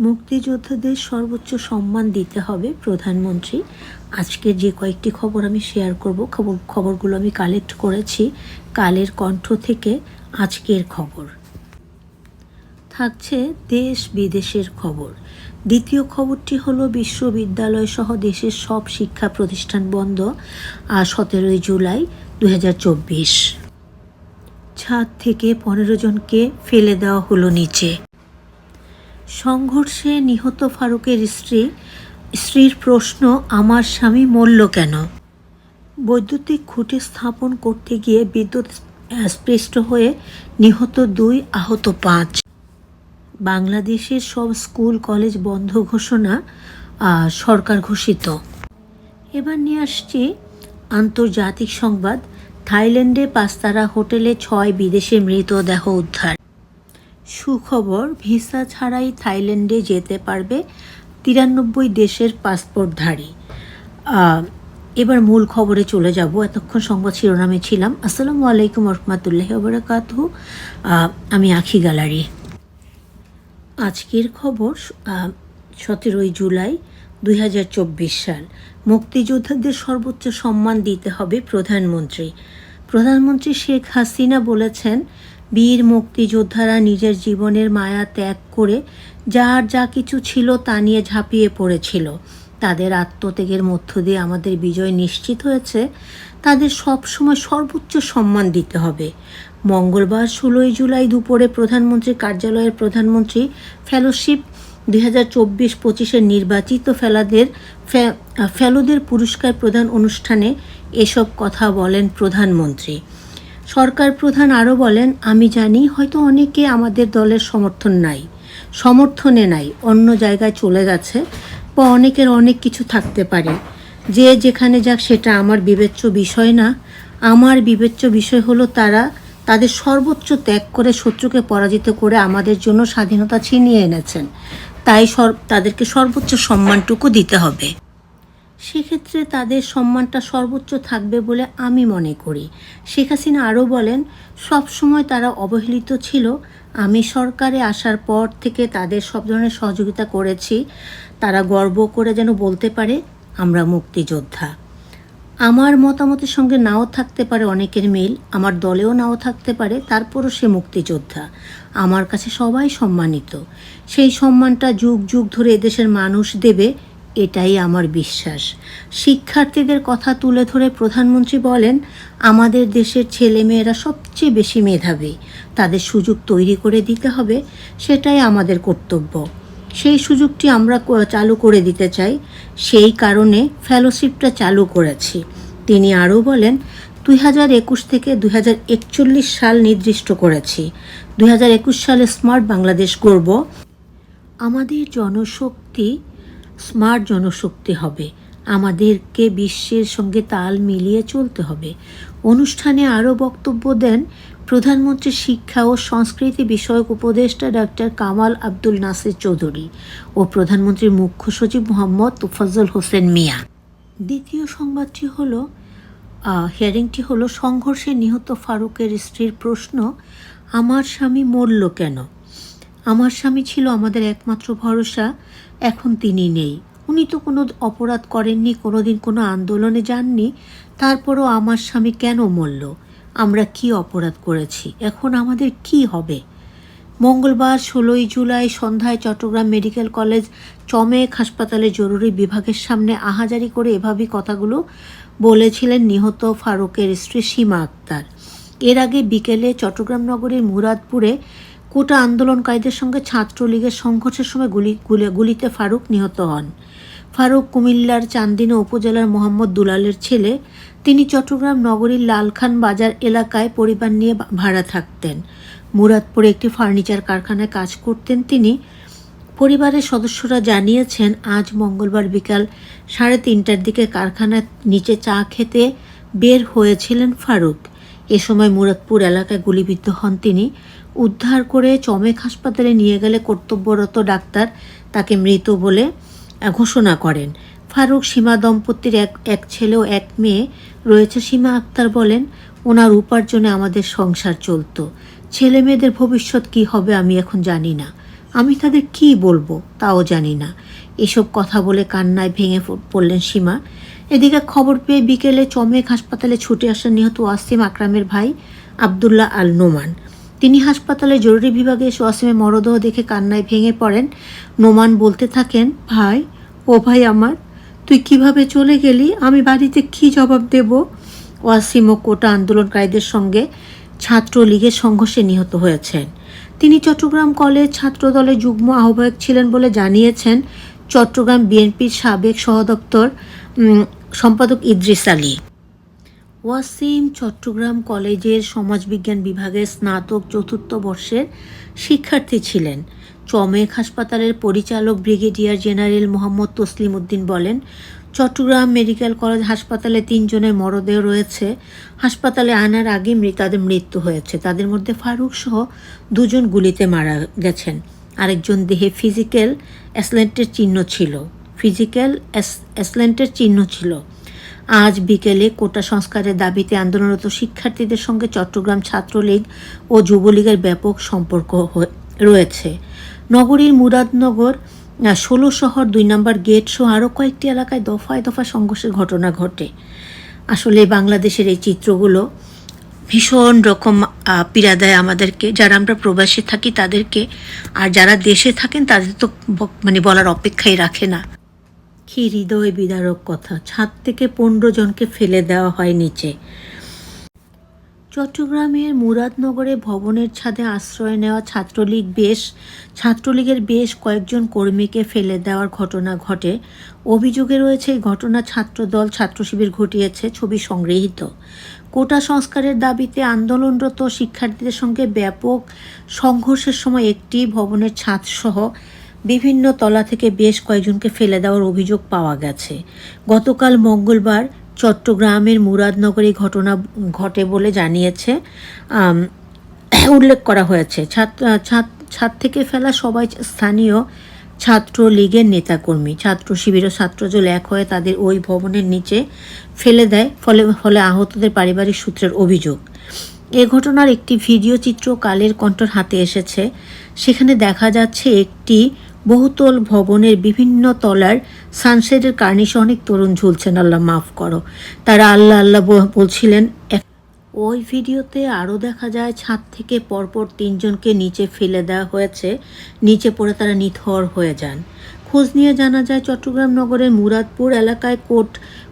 মুক্তিযোদ্ধাদের সর্বোচ্চ সম্মান দিতে হবে প্রধানমন্ত্রী। আজকে যে কয়েকটি খবর আমি শেয়ার করব, খবর, খবরগুলো আমি কালেক্ট করেছি। কালের কণ্ঠ থেকে আজকের খবর। থাকছে দেশ বিদেশের খবর। দ্বিতীয় খবরটি হলো, বিশ্ববিদ্যালয় সহ দেশের সব শিক্ষা প্রতিষ্ঠান বন্ধ সতেরোই জুলাই দু ছাদ থেকে পনেরো জনকে ফেলে দেওয়া হলো নিচে। সংঘর্ষে নিহত ফারুকের স্ত্রী, স্ত্রীর প্রশ্ন, আমার স্বামী মরল কেন? বৈদ্যুতিক খুঁটি স্থাপন করতে গিয়ে বিদ্যুৎ স্পৃষ্ট হয়ে নিহত দুই আহত পাঁচ। বাংলাদেশের সব স্কুল, কলেজ বন্ধ ঘোষণা সরকার ঘোষিত। এবার নিয়ে আসছি আন্তর্জাতিক সংবাদ। থাইল্যান্ডে পাঁচতারা হোটেলে ছয় বিদেশি মৃতদেহ উদ্ধার। সুখবর, ভিসা ছাড়াই থাইল্যান্ডে যেতে পারবে তিরানব্বই দেশের পাসপোর্টধারী। এবার মূল খবরে চলে যাব। এতক্ষণ সংবাদ শিরোনামে ছিলাম। আসসালামু আলাইকুম রহমতুল্লাহ বরাকাতু আমি আখি গ্যালারি। আজকের খবর সতেরোই জুলাই দুই হাজার চব্বিশ সাল। মুক্তিযোদ্ধাদের সর্বোচ্চ সম্মান দিতে হবে প্রধানমন্ত্রী। প্রধানমন্ত্রী শেখ হাসিনা বলেছেন বীর মুক্তিযোদ্ধারা নিজের জীবনের মায়া ত্যাগ করে যার যা কিছু ছিল তা নিয়ে ঝাঁপিয়ে পড়েছিল। তাদের আত্মত্যাগের মধ্য দিয়ে আমাদের বিজয় নিশ্চিত হয়েছে। তাদের সবসময় সর্বোচ্চ সম্মান দিতে হবে। মঙ্গলবার ষোলোই জুলাই দুপুরে প্রধানমন্ত্রীর কার্যালয়ের প্রধানমন্ত্রী ফেলোশিপ দুই হাজার চব্বিশ নির্বাচিত ফেলাদের ফেলোদের পুরস্কার প্রদান অনুষ্ঠানে এসব কথা বলেন প্রধানমন্ত্রী। সরকার প্রধান আরও বলেন, আমি জানি হয়তো অনেকে আমাদের দলের সমর্থন নাই, সমর্থনে নাই, অন্য জায়গায় চলে গেছে বা অনেকের অনেক কিছু থাকতে পারে। যে যেখানে যাক, সেটা আমার বিবেচ্য বিষয় না। আমার বিবেচ্য বিষয় হলো তারা তাদের সর্বোচ্চ ত্যাগ করে শত্রুকে পরাজিত করে আমাদের জন্য স্বাধীনতা ছিনিয়ে এনেছেন। তাই সর, তাদেরকে সর্বোচ্চ সম্মানটুকু দিতে হবে। সেক্ষেত্রে তাদের সম্মানটা সর্বোচ্চ থাকবে বলে আমি মনে করি। শেখ হাসিনা আরও বলেন, সব সময় তারা অবহেলিত ছিল। আমি সরকারে আসার পর থেকে তাদের সব ধরনের সহযোগিতা করেছি। তারা গর্ব করে যেন বলতে পারে, আমরা মুক্তিযোদ্ধা। আমার মতামতের সঙ্গে নাও থাকতে পারে অনেকের মিল, আমার দলেও নাও থাকতে পারে, তারপরও সে মুক্তিযোদ্ধা। আমার কাছে সবাই সম্মানিত। সেই সম্মানটা যুগ যুগ ধরে এদেশের মানুষ দেবে এটাই আমার বিশ্বাস। শিক্ষার্থীদের কথা তুলে ধরে প্রধানমন্ত্রী বলেন, আমাদের দেশের ছেলেমেয়েরা সবচেয়ে বেশি মেধাবী। তাদের সুযোগ তৈরি করে দিতে হবে, সেটাই আমাদের কর্তব্য। সেই সুযোগটি আমরা চালু করে দিতে চাই। সেই কারণে ফেলোশিপটা চালু করেছি। তিনি আরও বলেন, দুই হাজার একুশ থেকে দুই হাজার একচল্লিশ সাল নির্দিষ্ট করেছি। দুই হাজার একুশ সালে স্মার্ট বাংলাদেশ গড়ব। আমাদের জনশক্তি স্মার্ট জনশক্তি হবে। আমাদেরকে বিশ্বের সঙ্গে তাল মিলিয়ে চলতে হবে। অনুষ্ঠানে আরও বক্তব্য দেন প্রধানমন্ত্রী শিক্ষা ও সংস্কৃতি বিষয়ক উপদেষ্টা ডাক্তার কামাল আব্দুল নাসির চৌধুরী ও প্রধানমন্ত্রীর মুখ্য সচিব মোহাম্মদ তোফাজ্জল হোসেন মিয়া। দ্বিতীয় সংবাদটি হলো হিয়ারিংটি হলো, সংঘর্ষে নিহত ফারুকের স্ত্রীর প্রশ্ন, আমার স্বামী মরল কেন? আমার স্বামী ছিল আমাদের একমাত্র ভরসা। এখন তিনি নেই। উনি তো কোনো অপরাধ করেননি, কোনোদিন কোনো আন্দোলনে যাননি। তারপরও আমার স্বামী কেন মরল? আমরা কি অপরাধ করেছি? এখন আমাদের কি হবে? মঙ্গলবার ষোলোই জুলাই সন্ধ্যায় চট্টগ্রাম মেডিকেল কলেজ চমেক হাসপাতালে জরুরি বিভাগের সামনে আহাজারি করে এভাবেই কথাগুলো বলেছিলেন নিহত ফারুকের স্ত্রী সীমা আক্তার। এর আগে বিকেলে চট্টগ্রাম নগরীর মুরাদপুরে কোটা আন্দোলনকারীদের সঙ্গে ছাত্রলীগের সংঘর্ষের সময় গুলি, গুলি- গুলিতে ফারুক নিহত হন। ফারুক কুমিল্লার চান্দিনা উপজেলার মোহাম্মদ দুলালের ছেলে, তিনি চট্টগ্রাম নগরীর লালখান বাজার এলাকায় পরিবার নিয়ে ভাড়া থাকতেন। মুরাদপুরে একটি ফার্নিচার কারখানায় কাজ করতেন তিনি। পরিবারের সদস্যরা জানিয়েছেন, আজ মঙ্গলবার বিকাল সাড়ে তিনটার দিকে কারখানার নিচে চা খেতে বের হয়েছিলেন ফারুক। এ সময় মুরাদপুর এলাকায় গুলিবিদ্ধ হন তিনি। উদ্ধার করে চমেক হাসপাতালে নিয়ে গেলে কর্তব্যরত ডাক্তার তাকে মৃত বলে ঘোষণা করেন। ফারুক সীমা দম্পতির এক এক ছেলে ও এক মেয়ে রয়েছে, সীমা আক্তার বলেন, ওনার উপার্জনে আমাদের সংসার চলতো। ছেলে মেয়েদের ভবিষ্যৎ কী হবে আমি এখন জানি না। আমি তাদের কি বলব তাও জানি না। এসব কথা বলে কান্নায় ভেঙে পড়লেন সীমা। এদিকে খবর পেয়ে বিকেলে চমেক হাসপাতালে ছুটে আসেন নিহত ওয়াসিম আকরামের ভাই আবদুল্লাহ আল নোমান তিনি হাসপাতালে জরুরি বিভাগে এসে ওয়াসিমের মরদেহ দেখে কান্নায় ভেঙে পড়েন। নোমান বলতে থাকেন, ভাই, ও ভাই আমার, তুই কীভাবে চলে গেলি? আমি বাড়িতে কি জবাব দেব? ওয়াসিম ও কোটা আন্দোলনকারীদের সঙ্গে ছাত্রলীগের সংঘর্ষে নিহত হয়েছেন। তিনি চট্টগ্রাম কলেজ ছাত্রদলের যুগ্ম আহ্বায়ক ছিলেন বলে জানিয়েছেন চট্টগ্রাম বিএনপির সাবেক সহদপ্তর সম্পাদক ইদ্রিস আলী। ওয়াসিম চট্টগ্রাম কলেজের সমাজবিজ্ঞান বিভাগের স্নাতক চতুর্থ বর্ষের শিক্ষার্থী ছিলেন। চমেক হাসপাতালের পরিচালক ব্রিগেডিয়ার জেনারেল মোহাম্মদ তসলিম উদ্দিন বলেন, চট্টগ্রাম মেডিকেল কলেজ হাসপাতালে তিনজনের মরদেহ রয়েছে। হাসপাতালে আনার আগে মৃ- তাদের মৃত্যু হয়েছে। তাদের মধ্যে ফারুক সহ দুজন গুলিতে মারা গেছেন। আরেকজন দেহে ফিজিক্যাল অ্যাসলেন্টের চিহ্ন ছিল। ফিজিক্যাল অ্যাসলেন্টের চিহ্ন ছিল। আজ বিকেলে কোটা সংস্কারের দাবিতে আন্দোলনরত শিক্ষার্থীদের সঙ্গে চট্টগ্রাম ছাত্রলীগ ও যুবলীগের ব্যাপক সম্পর্ক রয়েছে। নগরীর মুরাদনগর ষোলো শহর, দুই নম্বর গেট সহ আরও কয়েকটি এলাকায় দফায় দফা সংঘর্ষের ঘটনা ঘটে। আসলে বাংলাদেশের এই চিত্রগুলো ভীষণ রকম পীড়া দেয় আমাদেরকে। যারা আমরা প্রবাসে থাকি তাদেরকে, আর যারা দেশে থাকেন তাদের তো মানে বলার অপেক্ষাই রাখে না। কি হৃদয় বিদারক কথা। ছাদ থেকে পনেরো জনকে ফেলে দেওয়া হয় নিচে। চট্টগ্রামের মুরাদনগরে ভবনের ছাদে আশ্রয় নেওয়া ছাত্রলীগ বেশ ছাত্রলীগের বেশ কয়েকজন কর্মীকে ফেলে দেওয়ার ঘটনা ঘটে। অভিযোগে রয়েছে, এই ঘটনা ছাত্রদল ছাত্র শিবির ঘটিয়েছে, ছবি সংগৃহীত। কোটা সংস্কারের দাবিতে আন্দোলনরত শিক্ষার্থীদের সঙ্গে ব্যাপক সংঘর্ষের সময় একটি ভবনের ছাদসহ বিভিন্ন তলা থেকে বেশ কয়েকজনকে ফেলে দেওয়ার অভিযোগ পাওয়া গেছে। গতকাল মঙ্গলবার চট্টগ্রামের মুরাদনগরে ঘটনা ঘটে বলে জানিয়েছে উল্লেখ করা হয়েছে। ছাদ ছাদ থেকে ফেলা সবাই স্থানীয় ছাত্র লীগের নেতাকর্মী। ছাত্র শিবির ও ছাত্রদল এক হয়ে তাদের ওই ভবনের নিচে ফেলে দেয়, ফলে ফলে আহতদের পারিবারিক সূত্রের অভিযোগ। এ ঘটনার একটি ভিডিও চিত্র কালের কণ্ঠর হাতে এসেছে। সেখানে দেখা যাচ্ছে একটি বহুতল ভবনের বিভিন্ন তলার সানসেটের কার্নিশে অনেক তরুণ ঝুলছেন, আল্লাহ মাফ করো। তারা আল্লাহ আল্লাহ বলছিলেন ওই ভিডিওতে আরও দেখা যায়, ছাদ থেকে পরপর তিনজনকে নিচে ফেলে দেওয়া হয়েছে, নিচে পড়ে তারা নিথর হয়ে যান। খোঁজ নিয়ে জানা যায়, চট্টগ্রাম নগরের মুরাদপুর এলাকায় কোট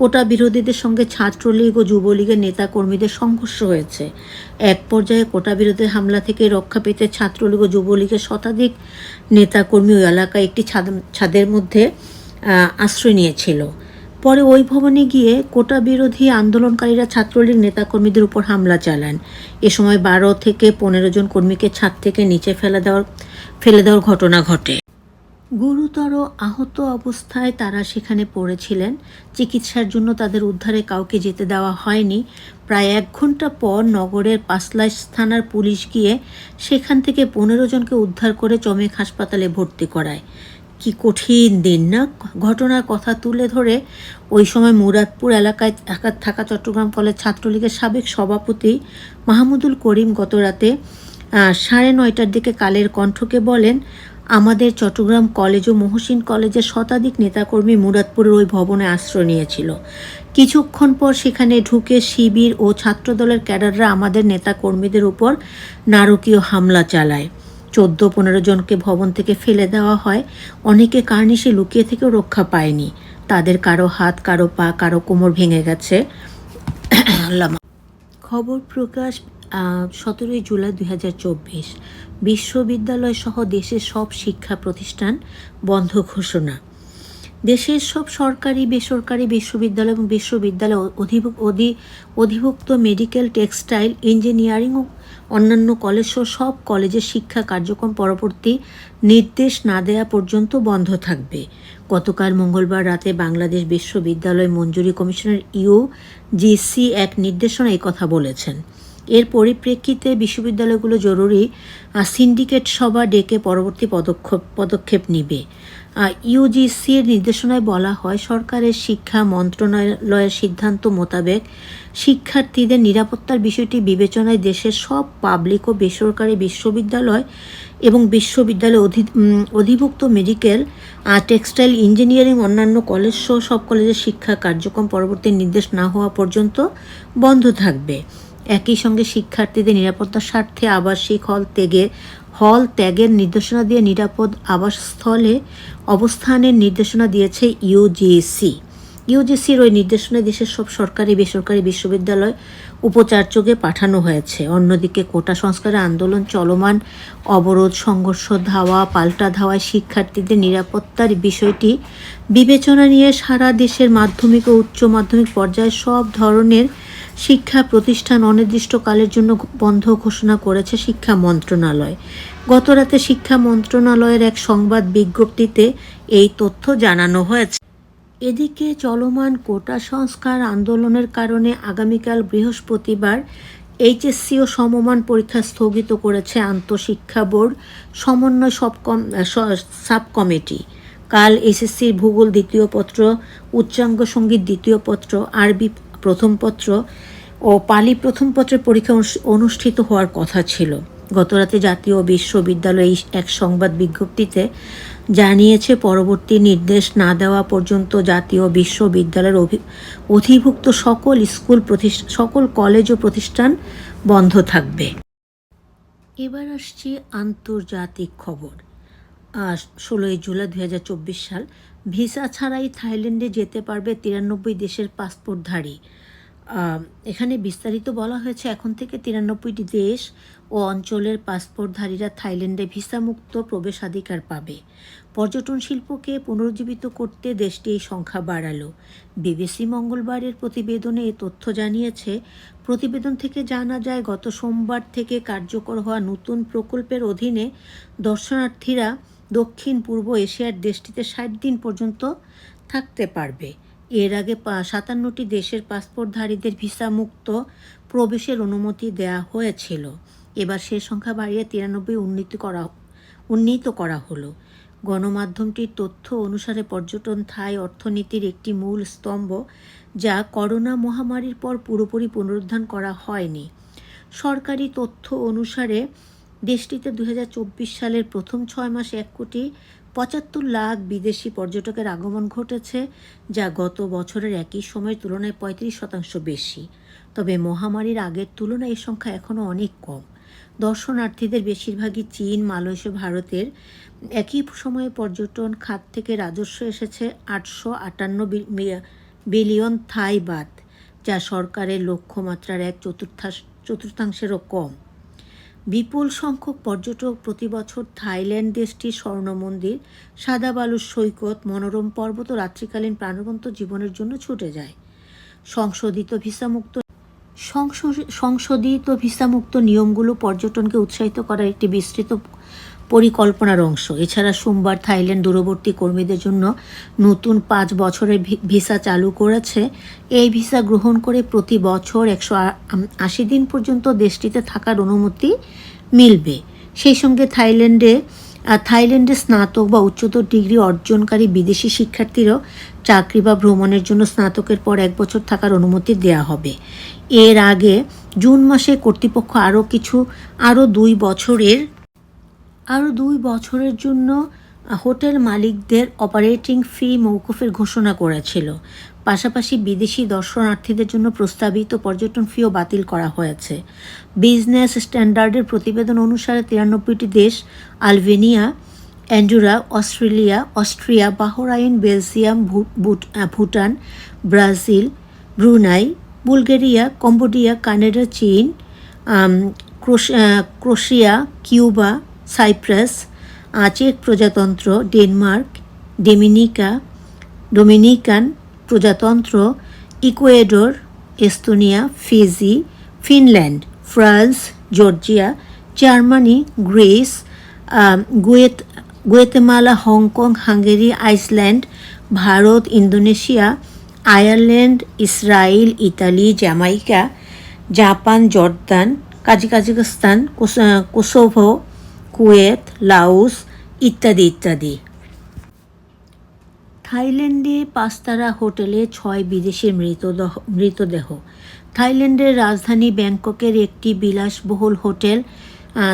কোটা বিরোধীদের সঙ্গে ছাত্রলীগ ও যুবলীগের নেতাকর্মীদের সংঘর্ষ হয়েছে। এক পর্যায়ে কোটা বিরোধী হামলা থেকে রক্ষা পেতে ছাত্রলীগ ও যুবলীগের শতাধিক নেতাকর্মী ওই এলাকায় একটি ছাদ, ছাদের মধ্যে আশ্রয় নিয়েছিল। পরে ওই ভবনে গিয়ে কোটা বিরোধী আন্দোলনকারীরা ছাত্রলীগ নেতাকর্মীদের উপর হামলা চালান। এ সময় বারো থেকে পনেরো জন কর্মীকে ছাদ থেকে নিচে ফেলে দেওয়ার ফেলে দেওয়ার ঘটনা ঘটে। গুরুতর আহত অবস্থায় তারা সেখানে পড়েছিলেন। চিকিৎসার জন্য তাদের উদ্ধারে কাউকে যেতে দেওয়া হয়নি। প্রায় এক ঘণ্টা পর নগরের পাঁচলাইশ থানার পুলিশ গিয়ে সেখান থেকে পনেরো জনকে উদ্ধার করে চমেক হাসপাতালে ভর্তি করায়। কি কঠিন দিন না? ঘটনার কথা তুলে ধরে ওই সময় মুরাদপুর এলাকায় থাকা থাকা চট্টগ্রাম কলেজ ছাত্রলীগের সাবেক সভাপতি মাহমুদুল করিম গতরাতে আহ, সাড়ে নয়টার দিকে কালের কণ্ঠকে বলেন আমাদের চট্টগ্রাম কলেজ ও মহসিন কলেজের শতাধিক নেতাকর্মী মুরাদপুরের ওই ভবনে আশ্রয় নিয়েছিল। কিছুক্ষণ পর সেখানে ঢুকে শিবির ও ছাত্রদলের ক্যাডাররা আমাদের নেতাকর্মীদের উপর নারকীয় হামলা চালায়। চোদ্দ পনেরো জনকে ভবন থেকে ফেলে দেওয়া হয়। অনেকে কার্নিশে লুকিয়ে থেকেও রক্ষা পায়নি। তাদের কারও হাত, কারও পা, কারও কোমর ভেঙে গেছে। খবর প্রকাশ সতেরোই জুলাই দুই হাজার চব্বিশ। হাজার চব্বিশ বিশ্ববিদ্যালয় সহ দেশের সব শিক্ষা প্রতিষ্ঠান বন্ধ ঘোষণা। দেশের সব সরকারি, বেসরকারি বিশ্ববিদ্যালয় এবং বিশ্ববিদ্যালয় অধি, অধিভুক্ত মেডিকেল, টেক্সটাইল, ইঞ্জিনিয়ারিং ও অন্যান্য কলেজ সহ সব কলেজের শিক্ষা কার্যক্রম পরবর্তী নির্দেশ না দেয়া পর্যন্ত বন্ধ থাকবে। গতকাল মঙ্গলবার রাতে বাংলাদেশ বিশ্ববিদ্যালয় মঞ্জুরি কমিশনের ইউ জিসি এক নির্দেশনা কথা বলেছেন। এর পরিপ্রেক্ষিতে বিশ্ববিদ্যালয়গুলো জরুরি সিন্ডিকেট সভা ডেকে পরবর্তী পদক্ষেপ পদক্ষেপ নিবে। ইউজিসির নির্দেশনায় বলা হয়, সরকারের শিক্ষা মন্ত্রণালয়ের সিদ্ধান্ত মোতাবেক শিক্ষার্থীদের নিরাপত্তার বিষয়টি বিবেচনায় দেশের সব পাবলিক ও বেসরকারি বিশ্ববিদ্যালয় এবং বিশ্ববিদ্যালয় অধি অধিভুক্ত মেডিকেল টেক্সটাইল ইঞ্জিনিয়ারিং, অন্যান্য কলেজ সহ সব কলেজের শিক্ষা কার্যক্রম পরবর্তী নির্দেশ না হওয়া পর্যন্ত বন্ধ থাকবে। একই সঙ্গে শিক্ষার্থীদের নিরাপত্তার স্বার্থে আবাসিক হল ত্যাগের হল ত্যাগের নির্দেশনা দিয়ে নিরাপদ আবাসস্থলে অবস্থানের নির্দেশনা দিয়েছে ইউজিসি ইউজিসির ওই নির্দেশনায় দেশের সব সরকারি, বেসরকারি বিশ্ববিদ্যালয় উপাচার্যকে পাঠানো হয়েছে। অন্যদিকে কোটা সংস্কারের আন্দোলন চলমান, অবরোধ, সংঘর্ষ, ধাওয়া, পাল্টা ধাওয়ায় শিক্ষার্থীদের নিরাপত্তার বিষয়টি বিবেচনা নিয়ে সারা দেশের মাধ্যমিক ও উচ্চ মাধ্যমিক পর্যায়ে সব ধরনের শিক্ষা প্রতিষ্ঠান অনির্দিষ্টকালের জন্য বন্ধ ঘোষণা করেছে শিক্ষা মন্ত্রণালয়। গতরাতে শিক্ষা মন্ত্রণালয়ের এক সংবাদ বিজ্ঞপ্তিতে এই তথ্য জানানো হয়েছে। এদিকে চলমান কোটা সংস্কার আন্দোলনের কারণে আগামীকাল বৃহস্পতিবার এইচএসসি ও সমমান পরীক্ষা স্থগিত করেছে আন্তঃশিক্ষা বোর্ড, সমন্বয় সবকম স- সাব কমিটি। কাল এসএসসির ভূগোল দ্বিতীয় পত্র, উচ্চাঙ্গ সংগীত দ্বিতীয় পত্র, আরবি প্রথম পত্র ও পালি প্রথম পত্রের পরীক্ষা অনুষ্ঠিত হওয়ার কথা ছিল। গতরাতে জাতীয় বিশ্ববিদ্যালয় এক সংবাদ বিজ্ঞপ্তিতে জানিয়েছে, পরবর্তী নির্দেশ না দেওয়া পর্যন্ত জাতীয় বিশ্ববিদ্যালয়ের অধিভুক্ত সকল স্কুল সকল কলেজ ও প্রতিষ্ঠান বন্ধ থাকবে। এবার আসছি আন্তর্জাতিক খবর। ষোলোই জুলাই দু হাজার চব্বিশ সাল ভিসা ছাড়াই থাইল্যান্ডে যেতে পারবে তিরানব্বই দেশের পাসপোর্টধারী। এখানে বিস্তারিত বলা হয়েছে, এখন থেকে তিরানব্বইটি দেশ ও অঞ্চলের পাসপোর্টধারীরা থাইল্যান্ডে ভিসামুক্ত প্রবেশাধিকার পাবে। পর্যটন শিল্পকে পুনরুজ্জীবিত করতে দেশটি এই সংখ্যা বাড়ালো। বিবিসি মঙ্গলবারের প্রতিবেদনে এ তথ্য জানিয়েছে, প্রতিবেদন থেকে জানা যায়, গত সোমবার থেকে কার্যকর হওয়া নতুন প্রকল্পের অধীনে দর্শনার্থীরা দক্ষিণ পূর্ব এশিয়ার দেশটিতে ষাট দিন পর্যন্ত থাকতে পারবে। এর আগে সাতান্নটি দেশের পাসপোর্টধারীদের ভিসা মুক্ত প্রবেশের অনুমতি দেওয়া হয়েছিল। এবার সে সংখ্যা বাড়িয়ে তিরানব্বই উন্নীত করা উন্নীত করা হলো। গণমাধ্যমটির তথ্য অনুসারে পর্যটন থাই অর্থনীতির একটি মূল স্তম্ভ, যা করোনা মহামারীর পর পুরোপুরি পুনরুদ্ধার করা হয়নি। সরকারি তথ্য অনুসারে দেশটিতে দু হাজার চব্বিশ সালের প্রথম ছয় মাসে এক কোটি পঁচাত্তর লাখ বিদেশি পর্যটকের আগমন ঘটেছে, যা গত বছরের একই সময়ের তুলনায় পঁয়ত্রিশ শতাংশ বেশি। তবে মহামারীর আগের তুলনায় এই সংখ্যা এখনও অনেক কম। দর্শনার্থীদের বেশিরভাগই চীন, মালয়েশিয়া, ভারতের। একই সময়ে পর্যটন খাত থেকে রাজস্ব এসেছে আটশো আটান্ন বিলিয়ন থাই বাদ যা সরকারের লক্ষ্যমাত্রার এক চতুর্থাংশ, চতুর্থাংশেরও কম। বিপুল সংখ্যক পর্যটক প্রতিবছর থাইল্যান্ড দেশটির স্বর্ণমন্দির সাদা বালুর সৈকত, মনোরম পর্বত রাত্রিকালীন প্রাণবন্ত জীবনের জন্য ছুটে যায়। সংশোধিত ভিসামুক্ত সংশোধিত ভিসামুক্ত নিয়মগুলো পর্যটনকে উৎসাহিত করার একটি বিস্তৃত পরিকল্পনার অংশ। এছাড়া সোমবার থাইল্যান্ড দূরবর্তী কর্মীদের জন্য নতুন পাঁচ বছরের ভিসা চালু করেছে। এই ভিসা গ্রহণ করে প্রতি বছর একশো আশি দিন পর্যন্ত দেশটিতে থাকার অনুমতি মিলবে। সেই সঙ্গে থাইল্যান্ডে থাইল্যান্ডে স্নাতক বা উচ্চতর ডিগ্রি অর্জনকারী বিদেশি শিক্ষার্থীরাও চাকরি বা ভ্রমণের জন্য স্নাতকের পর এক বছর থাকার অনুমতি দেওয়া হবে। এর আগে জুন মাসে কর্তৃপক্ষ আরও কিছু, আরও দুই বছরের আরও দুই বছরের জন্য হোটেল মালিকদের অপারেটিং ফি মৌকুফের ঘোষণা করেছিল। পাশাপাশি বিদেশি দর্শনার্থীদের জন্য প্রস্তাবিত পর্যটন ফিও বাতিল করা হয়েছে। বিজনেস স্ট্যান্ডার্ডের প্রতিবেদন অনুসারে তিরানব্বইটি দেশ, Albania, Andorra, Australia, Austria, Bahrain, Belgium Bhutan, Brazil, Brunei, Bulgaria, Cambodia, Canada, চীন ক্রোশিয়া, কিউবা সাইপ্রাস আহ, চেক প্রজাতন্ত্র ডেনমার্ক ডেমিনিকা ডোমিনিকান প্রজাতন্ত্র Ecuador Estonia Fiji Finland France Georgia Germany Greece গুয়েত Guatemala Hong Kong Hungary Iceland Bharat Indonesia Ireland Israel Italy Jamaica Japan Jordan কাজিকাজিকস্তান কোস- Kosovo Kuwait Laos ইত্যাদি ইত্যাদি। থাইল্যান্ডে পাঁচতারা হোটেলে ছয় বিদেশির মৃতদেহ মৃতদেহ। থাইল্যান্ডের রাজধানী ব্যাংককের একটি বিলাসবহুল হোটেল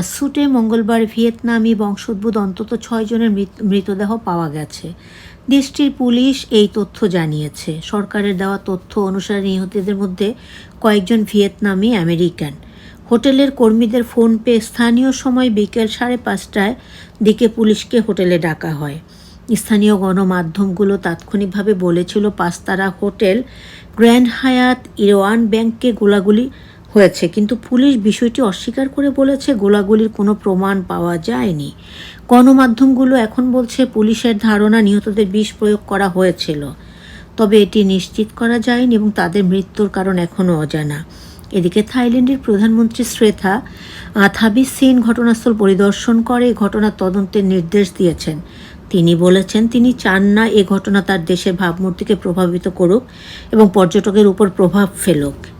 সুটে মঙ্গলবার ভিয়েতনামি বংশোদ্ভূত অন্তত ছয়জনের মৃত- মৃতদেহ পাওয়া গেছে। দেশটির পুলিশ এই তথ্য জানিয়েছে। সরকারের দেওয়া তথ্য অনুসারে নিহতদের মধ্যে কয়েকজন ভিয়েতনামি আমেরিকান। হোটেলের কর্মীদের ফোন পেয়ে স্থানীয় সময় বিকেল সাড়ে পাঁচটায় দিকে পুলিশকে হোটেলে ডাকা হয়। স্থানীয় গণমাধ্যমগুলো তাৎক্ষণিকভাবে বলেছিল, পাঁচতারা হোটেল গ্র্যান্ড হায়াত ইরওয়ান ব্যাংকে গোলাগুলি হয়েছে, কিন্তু পুলিশ বিষয়টি অস্বীকার করে বলেছে, গোলাগুলির কোনো প্রমাণ পাওয়া যায়নি। গণমাধ্যমগুলো এখন বলছে, পুলিশের ধারণা নিহতদের বিষ প্রয়োগ করা হয়েছিল, তবে এটি নিশ্চিত করা যায়নি এবং তাদের মৃত্যুর কারণ এখনও অজানা। এদিকে থাইল্যান্ডের প্রধানমন্ত্রী শ্রেথা আথাবি সেন ঘটনাস্থল পরিদর্শন করে ঘটনা তদন্তের নির্দেশ দিয়েছেন। তিনি বলেছেন, তিনি চান না এ ঘটনা তার দেশের ভাবমূর্তিকে প্রভাবিত করুক এবং পর্যটকের উপর প্রভাব ফেলুক।